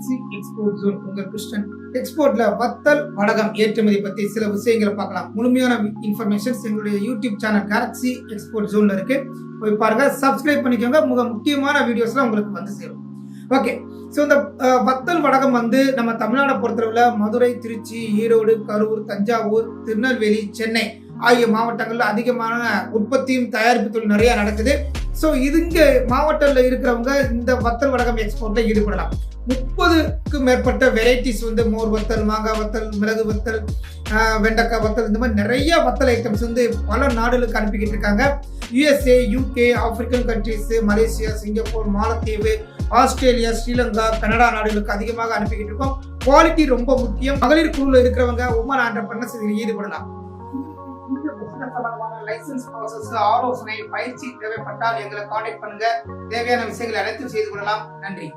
Currency export zone உங்கள் கிருஷ்ணன் எக்ஸ்போர்ட்ல வத்தல் வடகம் ஏற்றுமதி பத்தி சில விஷயங்களை பார்க்கலாம். முழுமையான இன்ஃபர்மேஷன்ஸ் எங்களுடைய யூடியூப் சேனல் கேலக்ஸி எக்ஸ்போர்ட் ஜோன்ல இருக்கு. போய் பாருங்க சப்ஸ்கிரைப் பண்ணிக்கோங்க. மிக முக்கியமான வீடியோஸ்லாம் உங்களுக்கு வந்து சேரும். ஓகே ஸோ இந்த வத்தல் வடகம் வந்து நம்ம தமிழ்நாடை பொறுத்தளவில் மதுரை திருச்சி ஈரோடு கரூர் தஞ்சாவூர் திருநெல்வேலி சென்னை ஆகிய மாவட்டங்களில் அதிகமான உற்பத்தியும் தயாரிப்பு தொழில் நிறையா நடக்குது. ஸோ இதுங்க மாவட்டத்தில் இருக்கிறவங்க இந்த வத்தல் வடகம் எக்ஸ்போர்ட்டில் ஈடுபடலாம். முப்பதுக்கும் மேற்பட்ட வெரைட்டிஸ் வந்து மோர் வத்தல் மாங்காய் வத்தல் மிளகு வத்தல் வெண்டக்காய் வெண்டைக்காய் வத்தல் இந்த மாதிரி நிறைய வத்தல் ஐட்டம்ஸ் வந்து பல நாடுகளுக்கு அனுப்பிக்கிட்டு இருக்காங்க. USA UK African countries Malaysia Singapore மாலத்தீவு ஆஸ்திரேலியா ஸ்ரீலங்கா கனடா நாடுகளுக்கு அதிகமாக அனுப்பிக்கிட்டு இருக்கோம். குவாலிட்டி ரொம்ப முக்கியம். மகளிர் குழுவில் இருக்கிறவங்க உமன் ஆண்டர்பனர்ஸ் இதில் ஈடுபடலாம். லைசன்ஸ் ப்ராசஸ் ஆலோசனை பயிற்சி தேவைப்பட்டால் எங்களை காண்டாக்ட் பண்ணுங்க. தேவையான விஷயங்களை அனைத்தும் செய்து கொள்ளலாம். நன்றி.